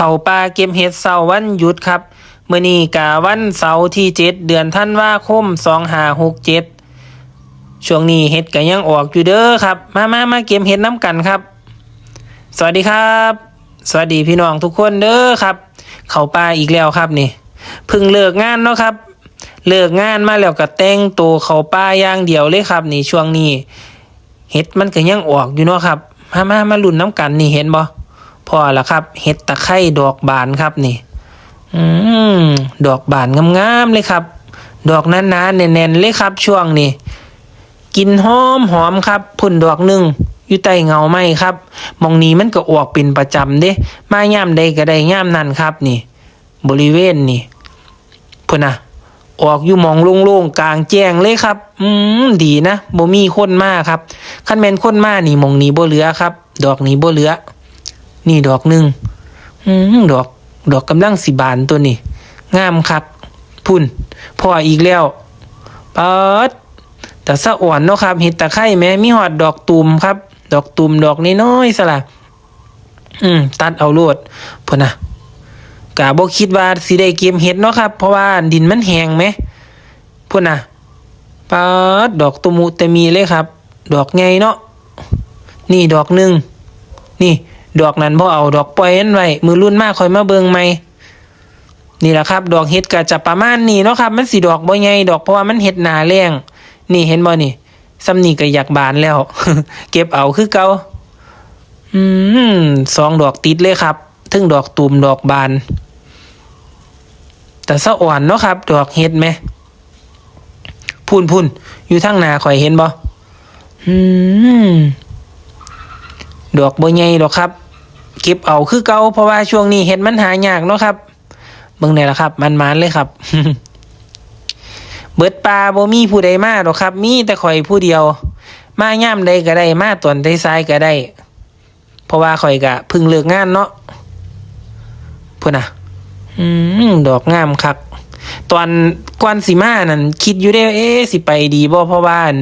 เขาป่าเก็บเห็ดเสาร์วันหยุดครับเมื้อนี้กะวันเสาร์ที่เจ็ดเดือนธันวาคม2567ช่วงนี้เห็ดก็ยังออกอยู่เด้อครับ มามามาเก็บเห็ดน้ำกันครับ สวัสดีครับ สวัสดีพี่น้องทุกคนเด้อครับ เขาป่าอีกแล้วครับนี่เพิ่งเลิกงานเนาะครับ เลิกงานมาแล้วก็แต่งตัวเขาป่าอย่างเดียวเลยครับ นี่ช่วงนี้เห็ดมันก็ยังออกอยู่เนาะครับ มามามาลุ้นน้ำกันนี่เห็นบ่ พอละครับ เห็ดตะไคร่ดอกบานครับนี่ อืมดอกบานงามๆเลยครับ ดอกหนๆแน่นๆเลยครับ ช่วงนี้กินหอมหอมครับพุ่นดอกหนึ่งอยู่ใต้เงาไม้ครับมองนี้มันก็ออกเป็นประจำเด้มาย่ามใดก็ได้ย่ามนั่นครับนี่ บริเวณนี่พุ่นนะออกอยู่มองโล่งๆกลางแจ้งเลยครับ อืมดีนะบ่มีคนมาครับ คันแม่นคนมานี่มองนี้บ่เหลือครับ ดอกนี้บ่เหลือ นี่ดอกหนึ่งอืมดอก ดอกกำลังสิบานตัวนี้ งามครับ พุ่นพออีกแล้วเปิดแต่สะอ่อนเนาะครับเห็ดตะไคร้แม้มีหอดดอกตุ่มครับ ดอกตุ่มดอกน้อยๆสละอืม ตัดเอาโลดพุ่นนะกะบ่คิดว่าสิได้เก็บเห็ดเนาะครับ เพราะว่าดินมันแห้งไหมพุ่นน่ะปาดดอกตุมุแต่มีเลยครับ ดอกไงเนาะนี่ดอกหนึ่งนี่ ดอกนั้นบ่เอาดอกปล่อยนั้นไว้มือรุ่นมากคอยมาเบิงใหม่นี่แหละครับ ดอกเห็ดก็จะประมาณนี้เนาะครับ มันสิดอกบ่ใหญ่ดอกเพราะว่ามันเห็ดหนาแรงนี่เห็นบ่นี่ซ้ำนี่ก็อยากบานแล้ว เก็บเอาคือเก่าอืมสองดอกติดเลยครับถึงดอกตูมดอกบาน แต่สะอ่อนเนาะครับ ดอกเห็ดไหมพูนพูนอยู่ทางหนาข่อยเห็นบ่อืมดอกบ่ใหญ่ดอกครับ เก็บเอาคือเก่าเพราะว่าช่วงนี้เห็ดมันหายากเนาะครับเบิ่งได้ละครับ มันมันๆเลยครับ เบิดปลาบ่มีผู้ใดมาดอกครับ มีแต่ข่อยผู้เดียว มาย่ามใดก็ได้มาตอนใดซ้ายก็ได้ เพราะว่าข่อยกะพึ่งเลิกงานเนาะพุ่นน่ะ อืมดอกงามคักตอนก่อนสิมานั่นคิดอยู่ได้เอ๊สิไปดีบ่เพราะว่าอั่น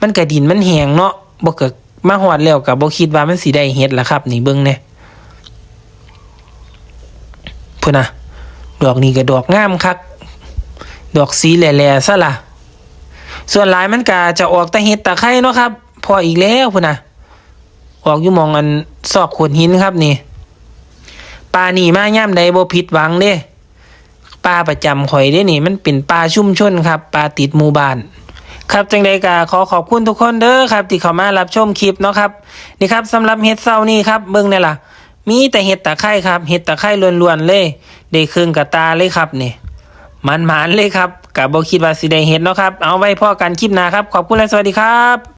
มันกระดินมันแหงเนาะบ่เกิดมาฮอดแล้วก็บ่คิดว่ามันสิได้เฮ็ดล่ะครับ นี่เบิ่งแห พุ่นน่ะดอกนี้ก็ดอกงามคักดอกสีแหล่ๆซะล่ะ ส่วนหลายมันก็จะออกแต่เห็ดตะไคร้เนาะครับ พออีกแล้วพุ่นนะออกอยู่มองอันซอกโขดหินครับนี่ปลาหนีมาย่ำใดบ่ผิดหวังเด้ปลาประจำข่อยเด้นี่ มันเป็นปลาชุ่มชนครับปลาติดหมู่บ้านครับจังใดกาขอขอบคุณทุกคนเด้อครับ ที่เข้ามารับชมคลิปเนาะครับ นี่ครับสำหรับเห็ดเศร้านี่ครับเบิ่งนี่ล่ะ มีแต่เห็ดตะไคร้ครับ เห็ดตะไคร้ล้วนๆเลยได้เครื่องกระตาเลยครับนี่มันหมานเลยครับกับบคิดว่าสิได้เห็ดเนาะครับ เอาไว้พ่อกันคลิปหน้าครับ ขอบคุณและสวัสดีครับ